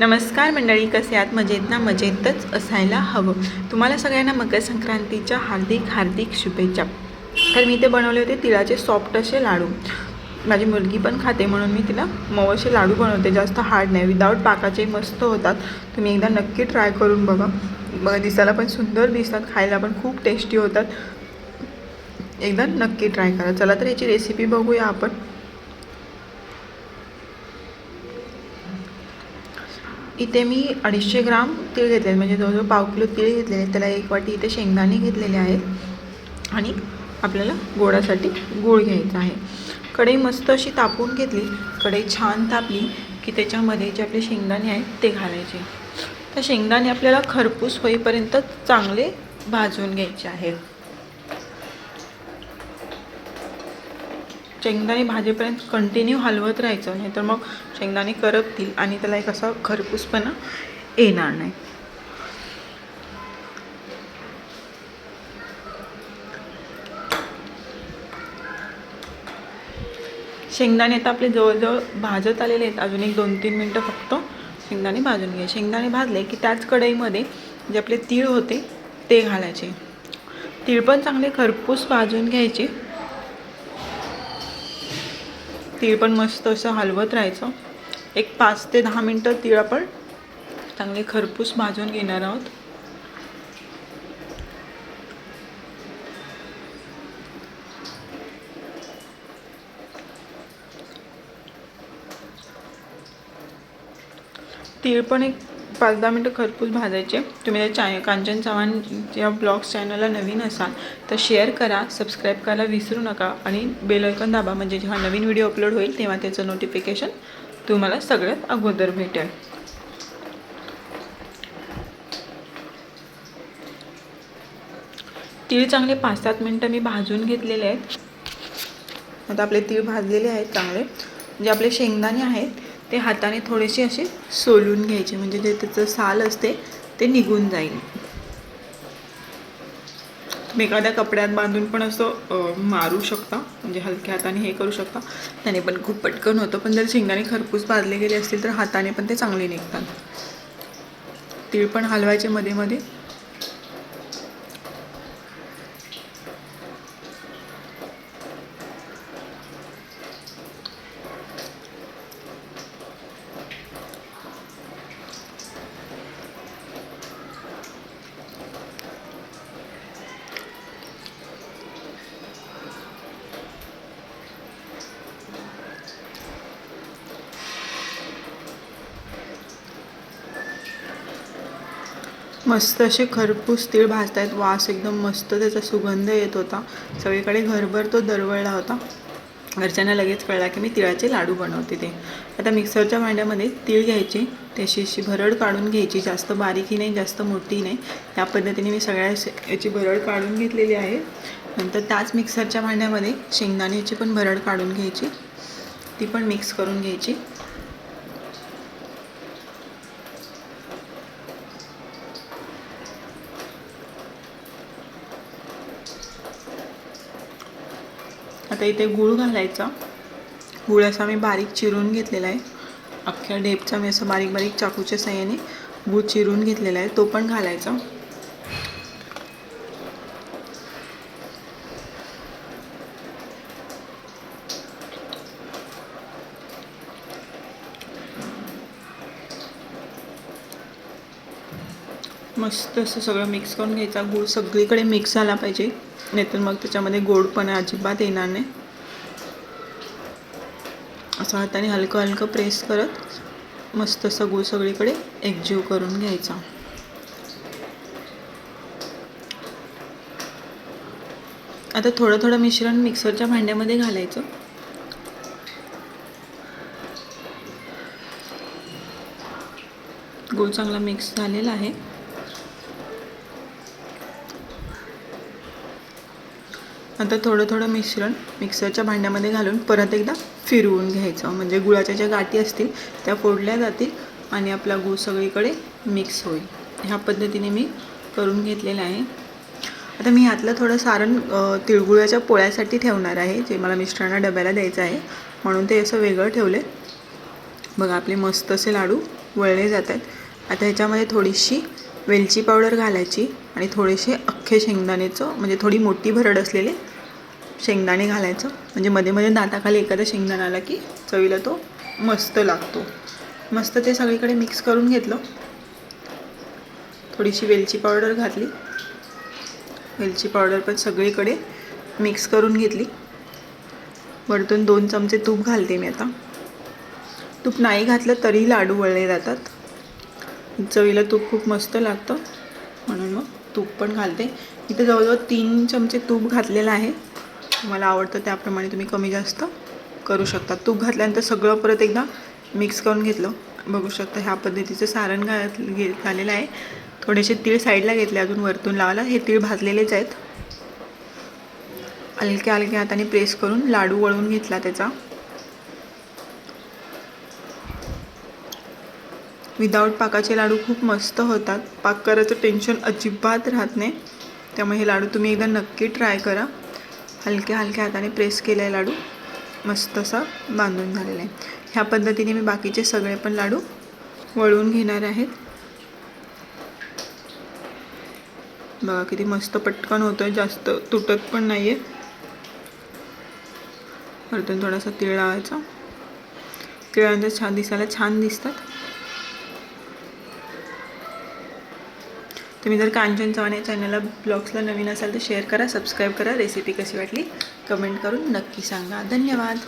नमस्कार मंडळी कसे आहात? मजेत ना? मजेतच असायला हवं. तुम्हाला सगळ्यांना मकर संक्रांतीच्या हार्दिक हार्दिक शुभेच्छा. तर मी ते बनवले होते तिळाचे सॉफ्ट असे लाडू. माझी मुलगी पण खाते म्हणून मी तिला मऊ असे लाडू बनवते. जास्त हार्ड नाही. विदाऊट पाकाचे मस्त होतात. तुम्ही एकदा नक्की ट्राय करून बघा. बघा दिसायला पण सुंदर दिसतात. खायला पण खूप टेस्टी होतात. एकदा नक्की ट्राय करा. चला तर याची रेसिपी बघूया आपण. इथे मी अडीचशे ग्राम तीळ घेतले म्हणजे जवळजवळ पाव किलो तीळ घेतलेले आहेत. त्याला एक वाटी इथे शेंगदाणे घेतलेले आहेत. आणि आपल्याला गोडासाठी गूळ घ्यायचा आहे. कढई मस्त अशी तापवून घेतली. कढई छान तापली की त्याच्यामध्ये जे आपले शेंगदाणे आहेत ते घालायचे. तर शेंगदाणे आपल्याला खरपूस होईपर्यंत चांगले भाजून घ्यायचे आहेत. शेंगदाणे भाजेपर्यंत कंटिन्यू हलवत राहायचं. नाही तर मग शेंगदाणे करपतील आणि त्याला एक असा खरपूसपणा येणार नाही. शेंगदाणे आता आपले जवळजवळ भाजत आलेले आहेत. अजून एक दोन तीन मिनटं फक्त शेंगदाणे भाजून घ्या. शेंगदाणे भाजले की त्याच कढईमध्ये जे आपले तीळ होते ते घालायचे. तीळ पण चांगले खरपूस भाजून घ्यायचे. तीळ पण मस्त असं हलवत राहायचं. एक पाच ते दहा मिनटं तीळ आपण चांगले खरपूस भाजून घेणार आहोत. तीळ पण एक पाच दहा मिनटं खरपूस भाजायचे. तुम्ही त्या चाय कांचन चव्हाण या ब्लॉग्स चॅनलला नवीन असाल तर शेअर करा सबस्क्राईब करायला विसरू नका आणि बेल आयकॉन दाबा. म्हणजे जेव्हा नवीन व्हिडिओ अपलोड होईल तेव्हा त्याचं नोटिफिकेशन तुम्हाला सगळ्यात अगोदर भेटेल. तीळ चांगले पाच सात मिनटं मी भाजून घेतलेले आहेत. आता आपले तीळ भाजलेले आहेत चांगले. जे आपले शेंगदाणे आहेत ते हाताने थोडेसे असे सोलून घ्यायचे. म्हणजे जे त्याचं साल असते ते निघून जाईल. तुम्ही एखाद्या कपड्यात बांधून पण असं मारू शकता. म्हणजे हलक्या हाताने हे करू शकता. त्याने पण खूप पटकन होतं. पण जर शेंगाने खरपूस भाजले गेले असतील तर हाताने पण ते चांगले निघतात. तीळ पण हलवायचे मध्ये मध्ये. मस्त असे खरपूस तीळ आहेत वास एकदम मस्त त्याचा सुगंध येत होता. सगळीकडे घरभर तो दरवळला होता. घरच्यांना लगेच कळला की मी तिळाचे लाडू बनवते ते. आता मिक्सरच्या भांड्यामध्ये तीळ घ्यायचे. त्याची अशी भरड काढून घ्यायची. जास्त बारीकही नाही जास्त मोठी नाही. त्या पद्धतीने मी सगळ्या याची भरड काढून घेतलेली आहे. नंतर त्याच मिक्सरच्या भांड्यामध्ये शेंगदाण्याची पण भरड काढून घ्यायची. ती पण मिक्स करून घ्यायची. आता इथे गूळ घालायचा. गूळ असा मी बारीक चिरून घेतलेला आहे. अख्ख्या ढेपचा मी असं बारीक बारीक चाकूच्या साह्याने गूळ चिरून घेतलेला आहे. तो पण घालायचा. मस्त असं सगळं मिक्स करून घ्यायचा. गूळ सगळीकडे मिक्स झाला पाहिजे. नाहीतर मग त्याच्यामध्ये गोडपणा अजिबात येणार नाही. असं हाताने हलकं हलकं प्रेस करत मस्त सगळं सगळीकडे एकजीव करून घ्यायचा. आता थोडं थोडं मिश्रण मिक्सरच्या भांड्यामध्ये घालायचं. गूळ चांगला मिक्स झालेला आहे. आता थोडं थोडं मिश्रण मिक्सरच्या भांड्यामध्ये घालून परत एकदा फिरवून घ्यायचं. म्हणजे गुळाच्या ज्या गाठी असतील त्या फोडल्या जातील आणि आपला गूळ सगळीकडे मिक्स होईल. ह्या पद्धतीने मी करून घेतलेलं आहे. आता मी ह्यातलं थोडं सारण तिळगुळाच्या पोळ्यासाठी ठेवणार आहे जे मला मिस्टरांना डब्याला द्यायचं आहे. म्हणून ते असं वेगळं ठेवले. बघा आपले मस्त असे लाडू वळले जात आहेत आता ह्याच्यामध्ये थोडीशी वेलची पावडर घालायची आणि थोडेसे अख्खे शेंगदाण्याचं म्हणजे थोडी मोठी भरड असलेले शेंगदाणे घालायचं. म्हणजे मध्ये मध्ये दाताखाली एखादा शेंगदाणा आला की चवीला तो मस्त लागतो. मस्त ते सगळीकडे मिक्स करून घेतलं. थोडीशी वेलची पावडर घातली. वेलची पावडर पण सगळीकडे मिक्स करून घेतली. वरतून दोन चमचे तूप घालते मी आता. तूप नाही घातलं तरी लाडू वळले जातात. चवीला तूप खूप मस्त लागतं. म्हणून मग तूप पण घालते. इथे जवळजवळ तीन चमचे तूप घातलेलं आहे. तुम्हाला आवडतं त्याप्रमाणे तुम्ही कमी जास्त करू शकता. तूप घातल्यानंतर सगळं परत एकदा मिक्स करून घेतलं. बघू शकता ह्या पद्धतीचं सारण घात घे झालेलं आहे. थोडेसे तीळ साईडला घेतले अजून वरतून लावायला. हे तीळ भाजलेलेच आहेत. हलक्या हलक्या हाताने प्रेस करून लाडू वळून घेतला त्याचा. विदाऊट पाकाचे लाडू खूप मस्त होतात. पाक करायचं टेन्शन अजिबात राहत नाही. त्यामुळे हे लाडू तुम्ही एकदा नक्की ट्राय करा. हलक्या हलक्या हाताने प्रेस केले लाडू. मस्त असा बांधून झालेला आहे. ह्या पद्धतीने मी बाकीचे सगळे पण लाडू वळून घेणार आहेत. बघा किती मस्त पटकन होतं आहे जास्त तुटत पण नाही आहे परतून थोडासा तीळ लावायचा. तिळांतर छान दिसायला छान दिसतात. तुम्ही जर कांचन चव्हाण या चॅनलला ब्लॉग्सला नवीन असाल तर शेअर करा सबस्क्राईब करा. रेसिपी कशी वाटली? कमेंट करून नक्की सांगा. धन्यवाद.